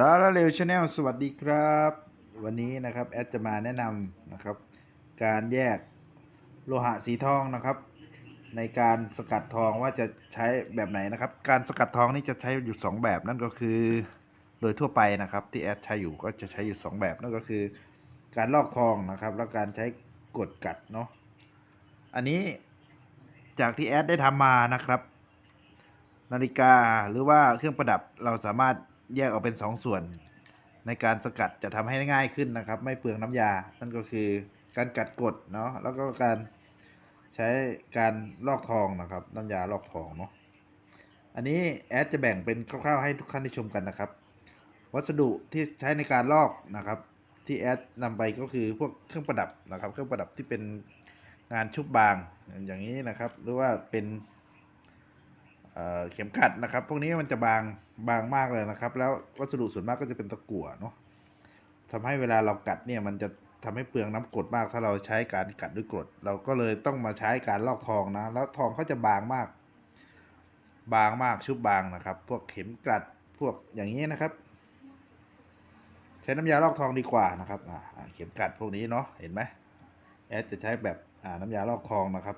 สาระเร็วชาแนลสวัสดีครับ วันนี้นะครับแอดจะมาแนะนำนะครับ การแยกโลหะสีทองนะครับ ในการสกัดทองว่าจะใช้แบบไหนนะครับ การสกัดทองนี่จะใช้อยู่ 2 แบบนั่นก็คือ โดยทั่วไปนะครับ ที่แอดใช้อยู่ก็จะใช้อยู่ 2 แบบนั่นก็คือ การลอกทองนะครับ แล้วการใช้กดกัดเนาะอันนี้จากที่แอดได้ทำมานะครับ นาฬิกาหรือว่าเครื่องประดับเราสามารถ แยกออกเป็น 2 ส่วน ในการสกัดจะทำให้ง่ายขึ้นนะครับ ไม่เปลืองน้ำยา นั่นก็คือการกัดกดเนาะแล้วก็การใช้การลอกทองนะครับน้ำยาลอกทองเนาะอันนี้แอดจะแบ่งเป็นคร่าวๆให้ทุกท่านได้ชมกันนะครับ วัสดุที่ใช้ในการลอกนะครับ ที่แอดนำไปก็คือพวกเครื่องประดับนะครับ เครื่องประดับที่เป็นงานชุบบางอย่างนี้นะครับ หรือว่าเป็น เข็มขัดนะครับ พวกนี้มันจะบางบางมากเลยนะครับ แล้ววัสดุส่วนมากก็จะเป็นตะกั่วเนาะทำให้เวลาเรากัดเนี่ยมันจะทำให้เปลืองน้ำกรดมาก ถ้าเราใช้การกัดด้วยกรด เราก็เลยต้องมาใช้การลอกทองนะ แล้วทองเขาจะบางมาก บางมากชุบบางนะครับ พวกเข็มกลัดพวกอย่างนี้นะครับ ใช้น้ำยาลอกทองดีกว่านะครับอ่าเข็มกลัดพวกนี้เนาะเห็นไหมแอดจะใช้แบบอ่าน้ำยาลอกทองนะครับ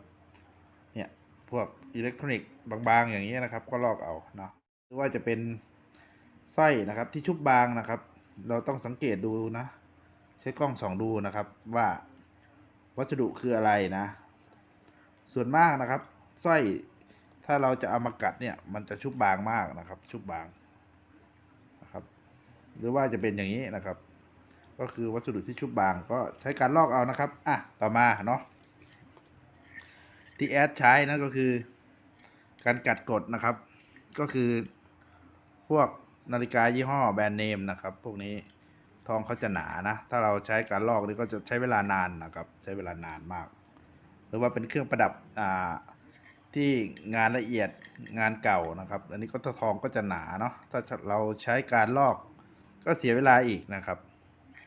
เนี่ย พวกอิเล็กทรอนิกส์บางๆ อย่างนี้นะครับ ก็ลอกเอาเนาะหรือว่าจะเป็นสร้อยนะครับที่ชุบบางนะครับ เราต้องสังเกตดูนะ ใช้กล้องส่องดูนะครับว่าวัสดุคืออะไรนะ ส่วนมากนะครับสร้อยถ้าเราจะเอามากัดเนี่ย มันจะชุบบางมากนะครับ ชุบบางนะครับ หรือว่าจะเป็นอย่างนี้นะครับ ก็คือวัสดุที่ชุบบางก็ใช้การลอกเอานะครับอะต่อมาเนาะ ที่แอดใช้นั่นก็คือ การกัดกดนะครับ ก็คือพวกนาฬิกายี่ห้อแบรนด์เนมนะครับ พวกนี้ทองเขาจะหนานะ ถ้าเราใช้การลอกนี่ก็จะใช้เวลานานนะครับ ใช้เวลานานมาก หรือว่าเป็นเครื่องประดับอ่าที่งานละเอียดงานเก่านะครับ อันนี้ก็ทองก็จะหนาเนาะ ถ้าเราใช้การลอกก็เสียเวลาอีกนะครับ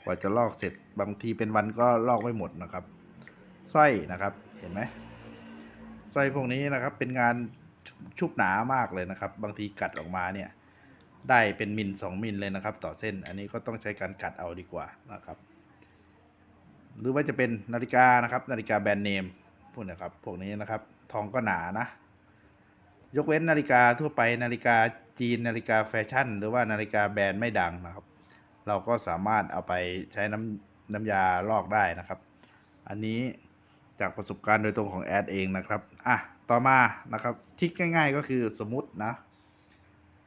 กว่าจะลอกเสร็จบางทีเป็นวันก็ลอกไม่หมดนะครับสร้อยนะครับ เห็นไหม สร้อยพวกนี้นะครับ เป็นงานชุบชุบหนามากเลยนะครับ บางทีกัดออกมาเนี่ย ได้เป็นมิลสองมิลเลยนะครับ ต่อเส้น อันนี้ก็ต้องใช้การกัดเอาดีกว่านะครับ หรือว่าจะเป็นนาฬิกานะครับ นาฬิกาแบรนด์เนมพวกนะครับ พวกนี้นะครับ ทองก็หนานะ ยกเว้นนาฬิกาทั่วไปนาฬิกาจีนนาฬิกาแฟชั่น หรือว่านาฬิกาแบรนด์ไม่ดังนะครับ เราก็สามารถเอาไปใช้น้ำน้ำยาลอกได้นะครับ อันนี้ จากประสบการณ์โดยตรงของแอดเองนะครับอะต่อมานะครับทิกง่าย ๆ ก็คือสมมุตินะ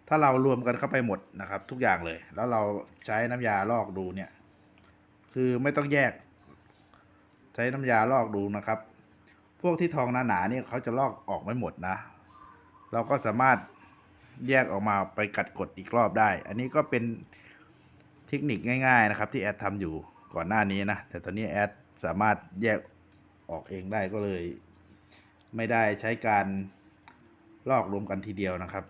ถ้าเรารวมกันเข้าไปหมดนะครับ ทุกอย่างเลย แล้วเราใช้น้ำยาลอกดูเนี่ย คือไม่ต้องแยก ใช้น้ำยาลอกดูนะครับ พวกที่ทองหนาๆเนี่ยเขาจะลอกออกไม่หมดนะ เราก็สามารถแยกออกมาไปกัดกดอีกรอบได้ อันนี้ก็เป็นเทคนิคง่าย ๆ นะครับ ที่แอดทำอยู่ก่อนหน้านี้นะ แต่ตอนนี้แอดสามารถแยก ออกเองได้ก็เลย ไม่ได้ใช้การลอกรวมกันทีเดียวนะครับ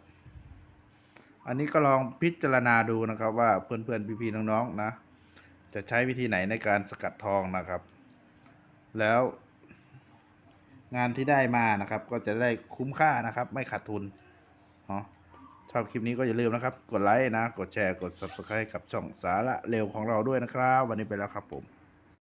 อันนี้ก็ลองพิจารณาดูนะครับว่าเพื่อนๆพี่ๆน้องๆนะ จะใช้วิธีไหนในการสกัดทองนะครับ แล้วงานที่ได้มานะครับ ก็จะได้คุ้มค่านะครับ ไม่ขาดทุนเนาะชอบคลิปนี้ก็อย่าลืมนะครับ กดไลค์นะ กดแชร์ กด subscribe กับช่องสาระเร็วของเราด้วยนะครับ วันนี้ไปแล้วครับผม